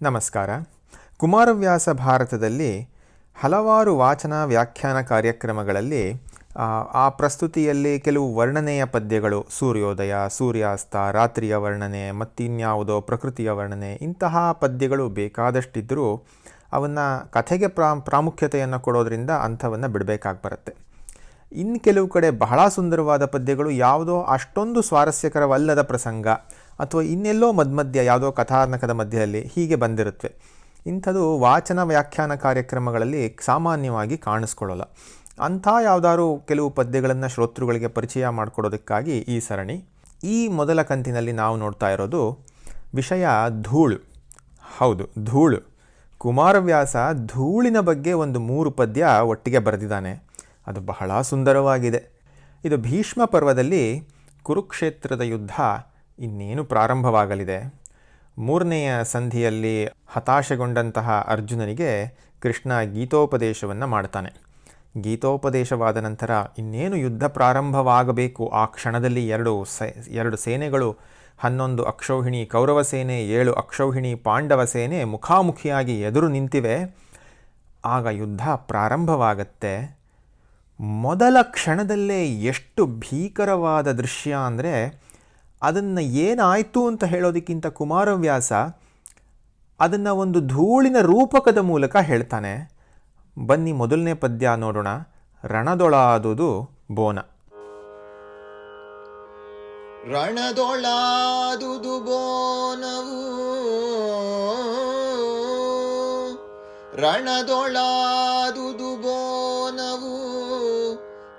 ನಮಸ್ಕಾರ. ಕುಮಾರವ್ಯಾಸ ಭಾರತದಲ್ಲಿ ಹಲವಾರು ವಾಚನ ವ್ಯಾಖ್ಯಾನ ಕಾರ್ಯಕ್ರಮಗಳಲ್ಲಿ ಆ, ಪ್ರಸ್ತುತಿಯಲ್ಲಿ ಕೆಲವು ವರ್ಣನೆಯ ಪದ್ಯಗಳು ಸೂರ್ಯೋದಯ ಸೂರ್ಯಾಸ್ತ ರಾತ್ರಿಯ ವರ್ಣನೆ ಮತ್ತಿನ್ಯಾವುದೋ ಪ್ರಕೃತಿಯ ವರ್ಣನೆ ಇಂತಹ ಪದ್ಯಗಳು ಬೇಕಾದಷ್ಟಿದ್ದರೂ ಅವನ್ನು ಕಥೆಗೆ ಪ್ರಾ ಪ್ರಾಮುಖ್ಯತೆಯನ್ನು ಕೊಡೋದ್ರಿಂದ ಅಂಥವನ್ನು ಬಿಡಬೇಕಾಗಿ ಬರುತ್ತೆ. ಇನ್ನು ಕೆಲವು ಕಡೆ ಬಹಳ ಸುಂದರವಾದ ಪದ್ಯಗಳು ಯಾವುದೋ ಅಷ್ಟೊಂದು ಸ್ವಾರಸ್ಯಕರವಲ್ಲದ ಪ್ರಸಂಗ ಅಥವಾ ಇನ್ನೆಲ್ಲೋ ಮಧ್ಯ, ಯಾವುದೋ ಕಥಾನಕದ ಮಧ್ಯದಲ್ಲಿ ಹೀಗೆ ಬಂದಿರುತ್ತವೆ ಇಂಥದ್ದು ವಾಚನ ವ್ಯಾಖ್ಯಾನ ಕಾರ್ಯಕ್ರಮಗಳಲ್ಲಿ ಸಾಮಾನ್ಯವಾಗಿ ಕಾಣಿಸ್ಕೊಳ್ಳಲ್ಲ. ಅಂಥ ಯಾವುದಾದ್ರು ಕೆಲವು ಪದ್ಯಗಳನ್ನು ಶ್ರೋತೃಗಳಿಗೆ ಪರಿಚಯ ಮಾಡಿಕೊಡೋದಕ್ಕಾಗಿ ಈ ಸರಣಿ. ಈ ಮೊದಲ ಕಂತಿನಲ್ಲಿ ನಾವು ನೋಡ್ತಾ ಇರೋದು ವಿಷಯ ಧೂಳು. ಹೌದು, ಧೂಳು. ಕುಮಾರವ್ಯಾಸ ಧೂಳಿನ ಬಗ್ಗೆ ಒಂದು ಮೂರು ಪದ್ಯ ಒಟ್ಟಿಗೆ ಬರೆದಿದ್ದಾನೆ. ಅದು ಬಹಳ ಸುಂದರವಾಗಿದೆ. ಇದು ಭೀಷ್ಮ ಪರ್ವದಲ್ಲಿ ಕುರುಕ್ಷೇತ್ರದ ಯುದ್ಧ ಇನ್ನೇನು ಪ್ರಾರಂಭವಾಗಲಿದೆ? ಮೂರನೆಯ ಸಂಧಿಯಲ್ಲಿ ಹತಾಶೆಗೊಂಡಂತಹ ಅರ್ಜುನನಿಗೆ ಕೃಷ್ಣ ಗೀತೋಪದೇಶವನ್ನು ಮಾಡ್ತಾನೆ. ಗೀತೋಪದೇಶವಾದ ನಂತರ ಇನ್ನೇನು ಯುದ್ಧ ಪ್ರಾರಂಭವಾಗಬೇಕು? ಆ ಕ್ಷಣದಲ್ಲಿ ಎರಡು ಸೆ, ಎರಡು ಸೇನೆಗಳು, ಹನ್ನೊಂದು ಅಕ್ಷೌಹಿಣಿ ಕೌರವ ಸೇನೆ, ಏಳು ಅಕ್ಷೌಹಿಣಿ ಪಾಂಡವ ಸೇನೆ ಮುಖಾಮುಖಿಯಾಗಿ ಎದುರು ನಿಂತಿವೆ. ಆಗ ಯುದ್ಧ ಪ್ರಾರಂಭವಾಗತ್ತೆ. ಮೊದಲ ಕ್ಷಣದಲ್ಲೇ ಎಷ್ಟು ಭೀಕರವಾದ ದೃಶ್ಯ ಅಂದರೆ ಅದನ್ನು ಏನಾಯಿತು ಅಂತ ಹೇಳೋದಕ್ಕಿಂತ ಕುಮಾರವ್ಯಾಸ ಅದನ್ನು ಒಂದು ಧೂಳಿನ ರೂಪಕದ ಮೂಲಕ ಹೇಳ್ತಾನೆ. ಬನ್ನಿ ಮೊದಲನೇ ಪದ್ಯ ನೋಡೋಣ. ರಣದೊಳಾದುದು ಬೋನ. ರಣದೊಳಾದುದು ಬೋನವು ರಣದೊಳಾದುದು ಬೋನವು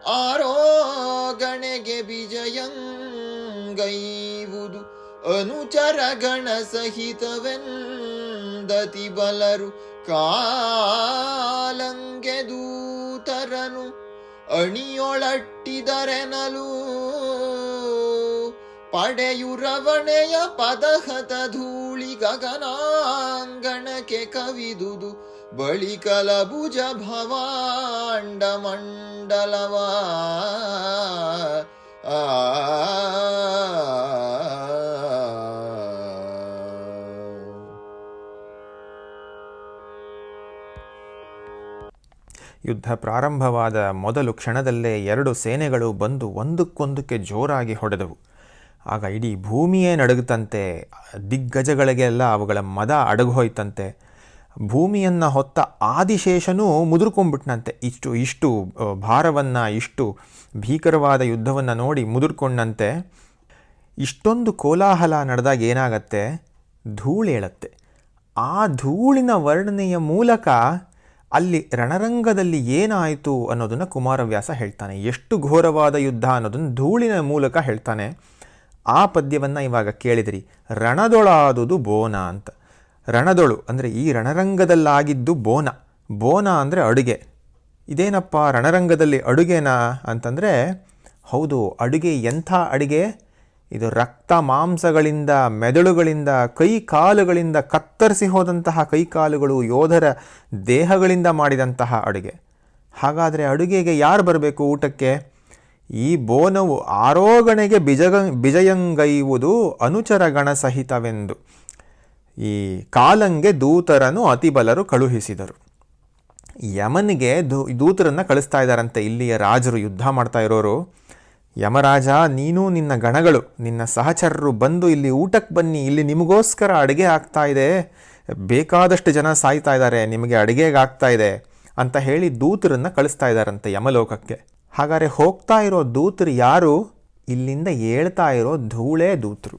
ಆರೋಗಣೆಗೆ ವಿಜಯಂಗೈವುದು ಅನುಚರ ಗಣ ಸಹಿತವೆಂದತಿ ಬಲರು. ಕಾಲಂಗೆ ದೂತರನು ಅಣಿಯೊಳಟ್ಟಿದರೆನಲು. ಪಡೆಯುರವಣೆಯ ಪದಹತ ಧೂಳಿ ಗಗನಾಂಗಣಕ್ಕೆ ಕವಿದುದು. ಬಳಿಕಲ ಭುಜ ಭವಾಂಡ ಮಂಡಲವಾ ಆ ಯುದ್ಧ ಪ್ರಾರಂಭವಾದ ಮೊದಲು ಕ್ಷಣದಲ್ಲೇ ಎರಡು ಸೇನೆಗಳು ಬಂದು ಒಂದಕ್ಕೊಂದಕ್ಕೆ ಜೋರಾಗಿ ಹೊಡೆದವು. ಆಗ ಇಡೀ ಭೂಮಿಯೇ ನಡುಗುತ್ತಂತೆ, ದಿಗ್ಗಜಗಳಿಗೆಲ್ಲ ಅವುಗಳ ಮದ ಅಡಗೋಯ್ತಂತೆ ಭೂಮಿಯನ್ನು ಹೊತ್ತ ಆದಿಶೇಷನೂ ಮುದುರ್ಕೊಂಡ್ಬಿಟ್ನಂತೆ. ಇಷ್ಟು ಇಷ್ಟು ಭಾರವನ್ನು, ಇಷ್ಟು ಭೀಕರವಾದ ಯುದ್ಧವನ್ನು ನೋಡಿ ಮುದುರ್ಕೊಂಡಂತೆ ಇಷ್ಟೊಂದು ಕೋಲಾಹಲ ನಡೆದಾಗ ಏನಾಗತ್ತೆ? ಧೂಳೇಳತ್ತೆ. ಆ ಧೂಳಿನ ವರ್ಣನೆಯ ಮೂಲಕ ಅಲ್ಲಿ ರಣರಂಗದಲ್ಲಿ ಏನಾಯಿತು ಅನ್ನೋದನ್ನು ಕುಮಾರವ್ಯಾಸ ಹೇಳ್ತಾನೆ. ಎಷ್ಟು ಘೋರವಾದ ಯುದ್ಧ ಅನ್ನೋದನ್ನು ಧೂಳಿನ ಮೂಲಕ ಹೇಳ್ತಾನೆ. ಆ ಪದ್ಯವನ್ನು ಇವಾಗ ಕೇಳಿದಿರಿ. ರಣದೊಳಾದುದು ಬೋನ ಅಂತ. ರಣದೊಳು ಅಂದರೆ ಈ ರಣರಂಗದಲ್ಲಾಗಿದ್ದು ಬೋನ. ಬೋನ ಅಂದರೆ ಅಡುಗೆ. ಇದೇನಪ್ಪ ರಣರಂಗದಲ್ಲಿ ಅಡುಗೆನಾ ಅಂತಂದರೆ ಹೌದು, ಅಡುಗೆ ಎಂಥ ಅಡುಗೆ? ಇದು ರಕ್ತ ಮಾಂಸಗಳಿಂದ, ಮೆದುಳುಗಳಿಂದ, ಕೈ ಕಾಲುಗಳಿಂದ ಕತ್ತರಿಸಿ ಹೋದಂತಹ ಕೈ ಕಾಲುಗಳು ಯೋಧರ ದೇಹಗಳಿಂದ ಮಾಡಿದಂತಹ ಅಡುಗೆ. ಹಾಗಾದರೆ ಅಡುಗೆಗೆ ಯಾರು ಬರಬೇಕು ಊಟಕ್ಕೆ? ಈ ಬೋನವು ಆರೋಗಣೆಗೆ ಬಿಜಗ, ಬಿಜಯಂಗೈವುದು ಅನುಚರ ಗಣ ಸಹಿತವೆಂದು ಈ ಕಾಲಂಗೆ ದೂತರನ್ನು ಅತಿಬಲರು ಕಳುಹಿಸಿದರು. ಯಮನಿಗೆ ದೂ ದೂತರನ್ನು ಕಳಿಸ್ತಾ ಇದ್ದಾರಂತೆ. ಇಲ್ಲಿಯ ರಾಜರು ಯುದ್ಧ ಮಾಡ್ತಾ ಇರೋರು. ಯಮರಾಜ, ನೀನು ನಿನ್ನ ಗಣಗಳು, ನಿನ್ನ ಸಹಚರರು ಬಂದು ಇಲ್ಲಿ ಊಟಕ್ಕೆ ಬನ್ನಿ, ಇಲ್ಲಿ ನಿಮಗೋಸ್ಕರ ಅಡುಗೆ ಆಗ್ತಾ ಇದೆ. ಬೇಕಾದಷ್ಟು ಜನ ಸಾಯ್ತಾ ಇದ್ದಾರೆ, ನಿಮಗೆ ಅಡುಗೆಗಾಗ್ತಾ ಇದೆ ಅಂತ ಹೇಳಿ ದೂತರನ್ನು ಕಳಿಸ್ತಾ ಇದ್ದಾರಂತೆ ಯಮಲೋಕಕ್ಕೆ. ಹಾಗಾದರೆ ಹೋಗ್ತಾ ಇರೋ ದೂತರು ಯಾರು? ಇಲ್ಲಿಂದ ಏಳ್ತಾ ಇರೋ ಧೂಳೇ ದೂತರು.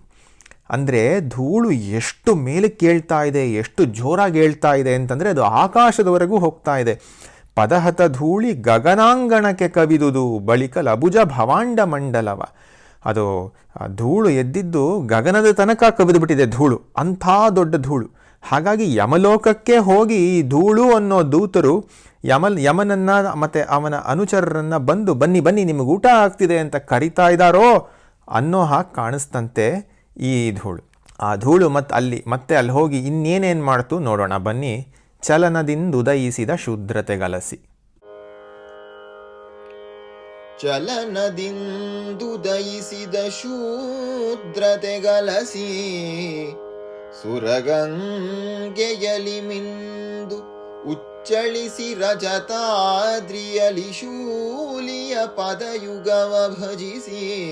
ಅಂದರೆ ಧೂಳು ಎಷ್ಟು ಮೇಲೆ ಕೇಳ್ತಾ ಇದೆ, ಎಷ್ಟು ಜೋರಾಗಿ ಹೇಳ್ತಾ ಇದೆ ಅಂತಂದರೆ ಅದು ಆಕಾಶದವರೆಗೂ ಹೋಗ್ತಾ ಇದೆ. ಪದಹತ ಧೂಳಿ ಗಗನಾಂಗಣಕ್ಕೆ ಕವಿದುದು ಬಳಿಕ ಲಭುಜ ಭವಾಂಡ ಮಂಡಲವ. ಅದು ಧೂಳು ಎದ್ದಿದ್ದು ಗಗನದ ತನಕ ಕವಿದು ಬಿಟ್ಟಿದೆ ಧೂಳು, ಅಂಥ ದೊಡ್ಡ ಧೂಳು. ಹಾಗಾಗಿ ಯಮಲೋಕಕ್ಕೆ ಹೋಗಿ ಈ ಧೂಳು ಅನ್ನೋ ದೂತರು ಯಮಲ್, ಯಮನನ್ನ ಮತ್ತು ಅವನ ಅನುಚರರನ್ನು ಬಂದು, ಬನ್ನಿ ಬನ್ನಿ, ನಿಮಗೆ ಊಟ ಆಗ್ತಿದೆ ಅಂತ ಕರಿತಾ ಇದ್ದಾರೋ ಅನ್ನೋ ಹಾಗೆ ಕಾಣಿಸ್ತಂತೆ ಈ ಧೂಳು. ಆ ಧೂಳು ಮತ್ತು ಅಲ್ಲಿ, ಮತ್ತೆ ಅಲ್ಲಿ ಹೋಗಿ ಇನ್ನೇನೇನು ಮಾಡ್ತು ನೋಡೋಣ, ಬನ್ನಿ. ಚಲನದಿಂದುದಯಿಸಿದ ಶೂದ್ರತೆಗಲಸಿ. ಚಲನದಿಂದುದಯಿಸಿದ ಶೂದ್ರತೆ ಶೂದ್ರತೆಗಲಸಿ ಸುರಗಂಗೆಯಲಿ ಮಿಂದು ಉಚ್ಚಳಿಸಿ ರಜತಾದ್ರಿಯಲಿ ಶೂಲಿಯ ಪದಯುಗವ ಭಜಿಸಿ.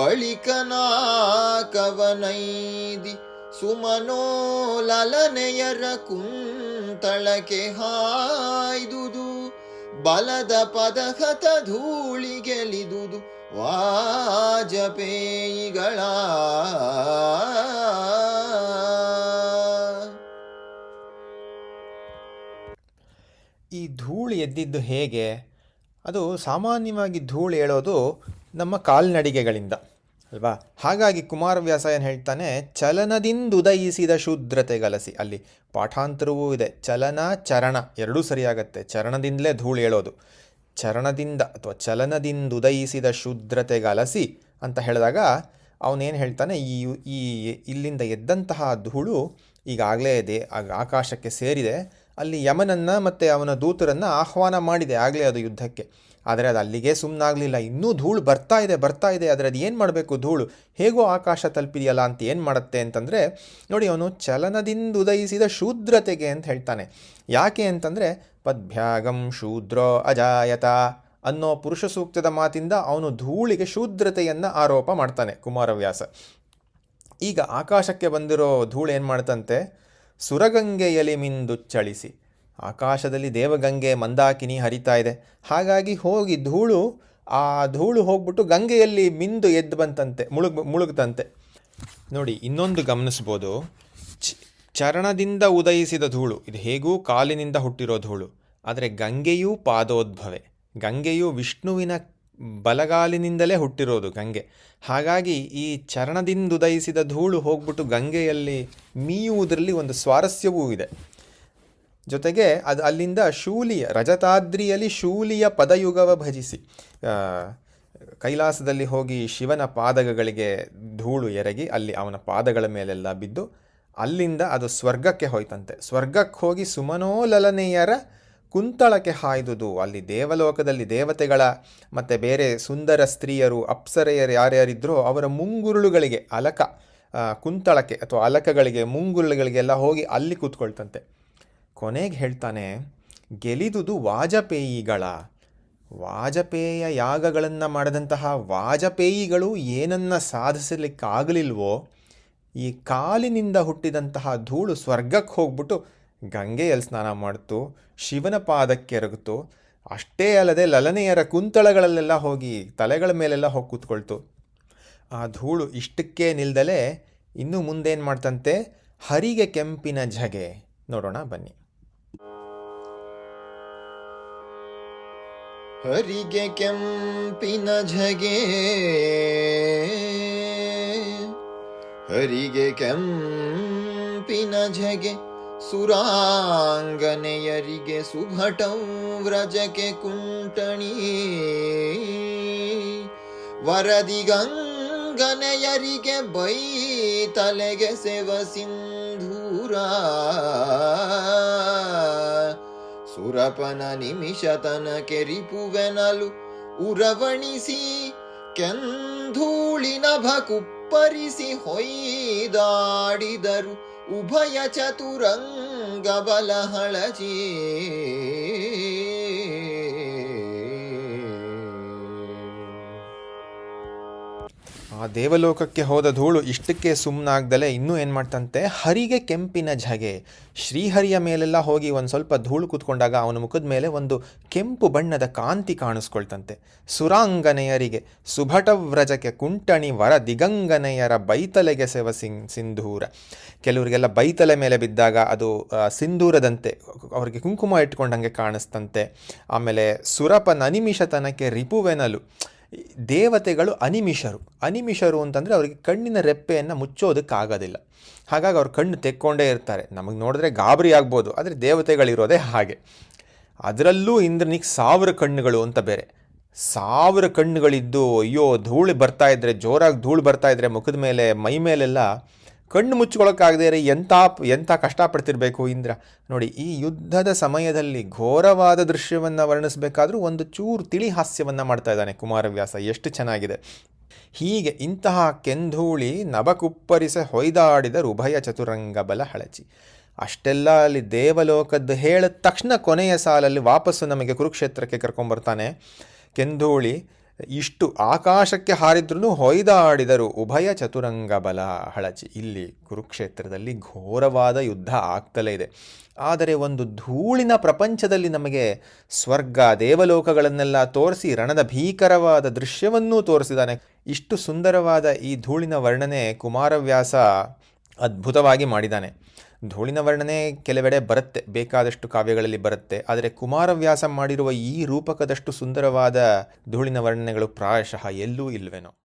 ಬಳಿಕನಾಕವನೈದಿ ಬಳಿಕನಾಕವನೈದಿ ಸುಮನೋಲನೆಯರ ಕುಂತಳಕೆ ಹಾಯ್ದುದು, ಬಲದ ಪದಹತ ಧೂಳಿಗೆಲಿದುದು ವಾಜಪೇಯಿಗಳ ಈ ಧೂಳು ಎದ್ದಿದ್ದು ಹೇಗೆ? ಅದು ಸಾಮಾನ್ಯವಾಗಿ ಧೂಳು ಹೇಳೋದು ನಮ್ಮ ಕಾಲ್ನಡಿಗೆಗಳಿಂದ. ಅಲ್ವಾ? ಹಾಗಾಗಿ ಕುಮಾರವ್ಯಾಸ ಏನು ಹೇಳ್ತಾನೆ? ಚಲನದಿಂದುದಯಿಸಿದ ಶೂದ್ರತೆಗಲಸಿ ಅಲ್ಲಿ ಪಾಠಾಂತರವೂ ಇದೆ. ಚಲನ, ಚರಣ ಎರಡೂ ಸರಿಯಾಗತ್ತೆ. ಚರಣದಿಂದಲೇ ಧೂಳು ಹೇಳೋದು ಚರಣದಿಂದ ಅಥವಾ ಚಲನದಿಂದುದಯಿಸಿದ ಶೂದ್ರತೆಗಲಸಿ ಅಂತ ಹೇಳಿದಾಗ ಅವನೇನು ಹೇಳ್ತಾನೆ? ಈ ಈ ಇಲ್ಲಿಂದ ಎದ್ದಂತಹ ಧೂಳು ಈಗಾಗಲೇ ಇದೆ. ಆಕಾಶಕ್ಕೆ ಸೇರಿದೆ. ಅಲ್ಲಿ ಯಮನನ್ನು ಮತ್ತು ಅವನ ದೂತರನ್ನು ಆಹ್ವಾನ ಮಾಡಿದೆ. ಆಗಲೇ ಅದು ಯುದ್ಧಕ್ಕೆ. ಆದರೆ ಅದು ಅಲ್ಲಿಗೆ ಸುಮ್ಮನಾಗಲಿಲ್ಲ ಇನ್ನೂ ಧೂಳು ಬರ್ತಾ ಇದೆ ಬರ್ತಾ ಇದೆ. ಆದರೆ ಅದು ಏನು ಮಾಡಬೇಕು ಧೂಳು? ಹೇಗೋ ಆಕಾಶ ತಲುಪಿದೆಯಲ್ಲ ಅಂತ ಏನು ಮಾಡುತ್ತೆ ಅಂತಂದರೆ, ನೋಡಿ ಅವನು ಚಲನದಿಂದ ಉದಯಿಸಿದ ಶೂದ್ರತೆಗೆ ಅಂತ ಹೇಳ್ತಾನೆ. ಯಾಕೆ ಅಂತಂದರೆ, ಪದ್ಭ್ಯಾಗಂ ಶೂದ್ರೋ ಅಜಾಯತ ಅನ್ನೋ ಪುರುಷ ಸೂಕ್ತದ ಮಾತಿಂದ ಅವನು ಧೂಳಿಗೆ ಶೂದ್ರತೆಯನ್ನು ಆರೋಪ ಮಾಡ್ತಾನೆ ಕುಮಾರವ್ಯಾಸ. ಈಗ ಆಕಾಶಕ್ಕೆ ಬಂದಿರೋ ಧೂಳು ಏನು ಮಾಡ್ತಂತೆ ಸುರಗಂಗೆಯಲ್ಲಿ ಮಿಂದು ಚಳಿಸಿ. ಆಕಾಶದಲ್ಲಿ ದೇವಗಂಗೆ ಮಂದಾಕಿನಿ ಹರಿತಾ ಇದೆ. ಹಾಗಾಗಿ ಹೋಗಿ ಧೂಳು, ಆ ಧೂಳು ಹೋಗ್ಬಿಟ್ಟು ಗಂಗೆಯಲ್ಲಿ ಮಿಂದು ಎದ್ದು ಬಂತಂತೆ, ಮುಳುಗ್, ಮುಳುಗ್ತಂತೆ. ನೋಡಿ, ಇನ್ನೊಂದು ಗಮನಿಸ್ಬೋದು. ಚರಣದಿಂದ ಉದಯಿಸಿದ ಧೂಳು, ಇದು ಹೇಗೂ ಕಾಲಿನಿಂದ ಹುಟ್ಟಿರೋ ಧೂಳು. ಆದರೆ ಗಂಗೆಯೂ ಪಾದೋದ್ಭವೆ. ಗಂಗೆಯು ವಿಷ್ಣುವಿನ ಬಲಗಾಲಿನಿಂದಲೇ ಹುಟ್ಟಿರೋದು ಗಂಗೆ. ಹಾಗಾಗಿ ಈ ಚರಣದಿಂದ ಉದಯಿಸಿದ ಧೂಳು ಹೋಗ್ಬಿಟ್ಟು ಗಂಗೆಯಲ್ಲಿ ಮೀಯುವುದರಲ್ಲಿ ಒಂದು ಸ್ವಾರಸ್ಯವೂ ಇದೆ. ಜೊತೆಗೆ ಅದು ಅಲ್ಲಿಂದ ಶೂಲಿಯ, ರಜತಾದ್ರಿಯಲ್ಲಿ ಶೂಲಿಯ ಪದಯುಗವ ಭಜಿಸಿ. ಕೈಲಾಸದಲ್ಲಿ ಹೋಗಿ ಶಿವನ ಪಾದಗಳಿಗೆ ಧೂಳು ಎರಗಿ ಅಲ್ಲಿ ಅವನ ಪಾದಗಳ ಮೇಲೆಲ್ಲ ಬಿದ್ದು ಅಲ್ಲಿಂದ ಅದು ಸ್ವರ್ಗಕ್ಕೆ ಹೋಯ್ತಂತೆ. ಸ್ವರ್ಗಕ್ಕೆ ಹೋಗಿ ಸುಮನೋಲಲನೆಯರ ಕುಂತಳಕ್ಕೆ ಹಾಯ್ದುದು. ಅಲ್ಲಿ ದೇವಲೋಕದಲ್ಲಿ ದೇವತೆಗಳ ಮತ್ತು ಬೇರೆ ಸುಂದರ ಸ್ತ್ರೀಯರು, ಅಪ್ಸರೆಯರು ಯಾರ್ಯಾರಿದ್ರೋ ಅವರ ಮುಂಗುರುಳುಗಳಿಗೆ ಅಲಕ ಕುಂತಳಕ್ಕೆ ಅಥವಾ ಅಲಕಗಳಿಗೆ, ಮುಂಗುರುಳುಗಳಿಗೆಲ್ಲ ಹೋಗಿ ಅಲ್ಲಿ ಕೂತ್ಕೊಳ್ತಂತೆ. ಕೊನೆಗೆ ಹೇಳ್ತಾನೆ, ಗೆಲಿದುದು ವಾಜಪೇಯಿಗಳ. ವಾಜಪೇಯ ಯಾಗಗಳನ್ನು ಮಾಡಿದಂತಹ ವಾಜಪೇಯಿಗಳು ಏನನ್ನ ಸಾಧಿಸಲಿಕ್ಕಾಗಲಿಲ್ವೋ, ಈ ಕಾಲಿನಿಂದ ಹುಟ್ಟಿದಂತಹ ಧೂಳು ಸ್ವರ್ಗಕ್ಕೆ ಹೋಗ್ಬಿಟ್ಟು ಗಂಗೆಯಲ್ಲಿ ಸ್ನಾನ ಮಾಡ್ತು, ಶಿವನ ಪಾದಕ್ಕೆ ಎರಗಿತು ಅಷ್ಟೇ ಅಲ್ಲದೆ ಲಲನೆಯರ ಕುಂತಳಗಳಲ್ಲೆಲ್ಲ ಹೋಗಿ ತಲೆಗಳ ಮೇಲೆಲ್ಲ ಹೋಗಿ ಕೂತ್ಕೊಳ್ತು. ಆ ಧೂಳು ಇಷ್ಟಕ್ಕೆ ನಿಲ್ದಲೇ ಇನ್ನು ಮುಂದೇನು ಮಾಡ್ತಂತೆ, ಹರಿಗೆ ಕೆಂಪಿನ ಝಗೆ. ನೋಡೋಣ ಬನ್ನಿ. ಹರಿಗೆ ಕೆಂಪಿನ ಝಗೆ. ಹರಿಗೆ ಕೆಂಪಿನ ಝಗೆ, ಸುರಾಂಗನೆಯರಿಗೆ ಸುಭಟಂ ವ್ರಜಕ್ಕೆ ಕುಂಟಣಿ. ವರದಿ ಗಂಗನೆಯರಿಗೆ ಬೈ ತಲೆಗೆ ಸೇವ ಸಿಂಧೂರ. ಸುರಪನ ನಿಮಿಷತನ ಕೆರಿಪುವೆನಲು ಉರವಣಿಸಿ ಕೆಂಧೂಳಿನ ಭಕುಪ್ಪರಿಸಿ ಹೊಯ್ದಾಡಿದರು ಉಭಯ ಚತುರಂಗ ಬಲ ಆ ದೇವಲೋಕಕ್ಕೆ ಹೋದ ಧೂಳು ಇಷ್ಟಕ್ಕೆ ಸುಮ್ಮನಾಗ್ದಲೇ ಇನ್ನೂ ಏನು ಮಾಡ್ತಂತೆ? ಹರಿಗೆ ಕೆಂಪಿನ ಝಗೆ. ಶ್ರೀಹರಿಯ ಮೇಲೆಲ್ಲ ಹೋಗಿ ಒಂದು ಸ್ವಲ್ಪ ಧೂಳು ಕೂತ್ಕೊಂಡಾಗ ಅವನ ಮುಖದ ಮೇಲೆ ಒಂದು ಕೆಂಪು ಬಣ್ಣದ ಕಾಂತಿ ಕಾಣಿಸ್ಕೊಳ್ತಂತೆ. ಸುರಾಂಗನೆಯರಿಗೆ, ಸುಭಟವ್ರಜಕ್ಕೆ ಕುಂಟಣಿ ವರ ದಿಗಂಗನೆಯರ ಬೈತಲೆಗೆ ಸೆವ ಸಿಂಗ್ ಸಿಂಧೂರ. ಕೆಲವರಿಗೆಲ್ಲ ಬೈತಲೆ ಮೇಲೆ ಬಿದ್ದಾಗ ಅದು ಸಿಂಧೂರದಂತೆ ಅವರಿಗೆ ಕುಂಕುಮ ಇಟ್ಕೊಂಡಂಗೆ ಕಾಣಿಸ್ತಂತೆ. ಆಮೇಲೆ ಸುರಪನ ಅನಿಮಿಷತನಕ್ಕೆ ರಿಪುವೆನಲು. ದೇವತೆಗಳು ಅನಿಮಿಷರು. ಅನಿಮಿಷರು ಅಂತಂದರೆ ಅವರಿಗೆ ಕಣ್ಣಿನ ರೆಪ್ಪೆಯನ್ನು ಮುಚ್ಚೋದಕ್ಕಾಗೋದಿಲ್ಲ. ಹಾಗಾಗಿ ಅವ್ರ ಕಣ್ಣು ತೆಕ್ಕೊಂಡೇ ಇರ್ತಾರೆ. ನಮಗೆ ನೋಡಿದ್ರೆ ಗಾಬರಿ ಆಗ್ಬೋದು, ಆದರೆ ದೇವತೆಗಳಿರೋದೇ ಹಾಗೆ. ಅದರಲ್ಲೂ ಇಂದ್ರನಿಗೆ ಸಾವಿರ ಕಣ್ಣುಗಳು ಅಂತ ಬೇರೆ. ಸಾವಿರ ಕಣ್ಣುಗಳಿದ್ದು, ಅಯ್ಯೋ, ಧೂಳು ಬರ್ತಾ ಇದ್ದರೆ ಜೋರಾಗಿ ಧೂಳು ಬರ್ತಾ ಇದ್ದರೆ ಮುಖದ ಮೇಲೆ, ಮೈ ಮೇಲೆಲ್ಲ ಕಣ್ಣು ಮುಚ್ಚಿಕೊಳ್ಳೋಕ್ಕಾಗದೇ ಇರೋ ಎಂಥ ಎಂಥ ಕಷ್ಟಪಡ್ತಿರ್ಬೇಕು ಇಂದ್ರ? ನೋಡಿ, ಈ ಯುದ್ಧದ ಸಮಯದಲ್ಲಿ ಘೋರವಾದ ದೃಶ್ಯವನ್ನು ವರ್ಣಿಸಬೇಕಾದ್ರೂ ಒಂದು ಚೂರು ತಿಳಿ ಹಾಸ್ಯವನ್ನು ಮಾಡ್ತಾ ಇದ್ದಾನೆ ಕುಮಾರವ್ಯಾಸ. ಎಷ್ಟು ಚೆನ್ನಾಗಿದೆ. ಹೀಗೆ ಇಂತಹ ಕೆಂಧೂಳಿ ನಭಕುಪ್ಪರಿಸ ಹೊಯ್ದಾಡಿದರು ಉಭಯ ಚತುರಂಗ ಬಲ ಹಳಚಿ. ಅಷ್ಟೆಲ್ಲ ಅಲ್ಲಿ ದೇವಲೋಕದ್ದು ಹೇಳಿದ ತಕ್ಷಣ ಕೊನೆಯ ಸಾಲಲ್ಲಿ ವಾಪಸ್ಸು ನಮಗೆ ಕುರುಕ್ಷೇತ್ರಕ್ಕೆ ಕರ್ಕೊಂಬರ್ತಾನೆ. ಕೆಂಧೂಳಿ ಇಷ್ಟು ಆಕಾಶಕ್ಕೆ ಹಾರಿದ್ರೂ ಹೊಯ್ದಾಡಿದರು ಉಭಯ ಚತುರಂಗ ಬಲ ಹಳಚಿ. ಇಲ್ಲಿ ಕುರುಕ್ಷೇತ್ರದಲ್ಲಿ ಘೋರವಾದ ಯುದ್ಧ ಆಗ್ತಲೇ ಇದೆ. ಆದರೆ ಒಂದು ಧೂಳಿನ ಪ್ರಪಂಚದಲ್ಲಿ ನಮಗೆ ಸ್ವರ್ಗ, ದೇವಲೋಕಗಳನ್ನೆಲ್ಲ ತೋರಿಸಿ ರಣದ ಭೀಕರವಾದ ದೃಶ್ಯವನ್ನೂ ತೋರಿಸಿದ್ದಾನೆ. ಇಷ್ಟು ಸುಂದರವಾದ ಈ ಧೂಳಿನ ವರ್ಣನೆ ಕುಮಾರವ್ಯಾಸ ಅದ್ಭುತವಾಗಿ ಮಾಡಿದ್ದಾನೆ. ಧೂಳಿನ ವರ್ಣನೆ ಕೆಲವೆಡೆ ಬರುತ್ತೆ, ಬೇಕಾದಷ್ಟು ಕಾವ್ಯಗಳಲ್ಲಿ ಬರುತ್ತೆ. ಆದರೆ ಕುಮಾರವ್ಯಾಸ ಮಾಡಿರುವ ಈ ರೂಪಕದಷ್ಟು ಸುಂದರವಾದ ಧೂಳಿನ ವರ್ಣನೆಗಳು ಪ್ರಾಯಶಃ ಎಲ್ಲೂ ಇಲ್ವೇನೋ.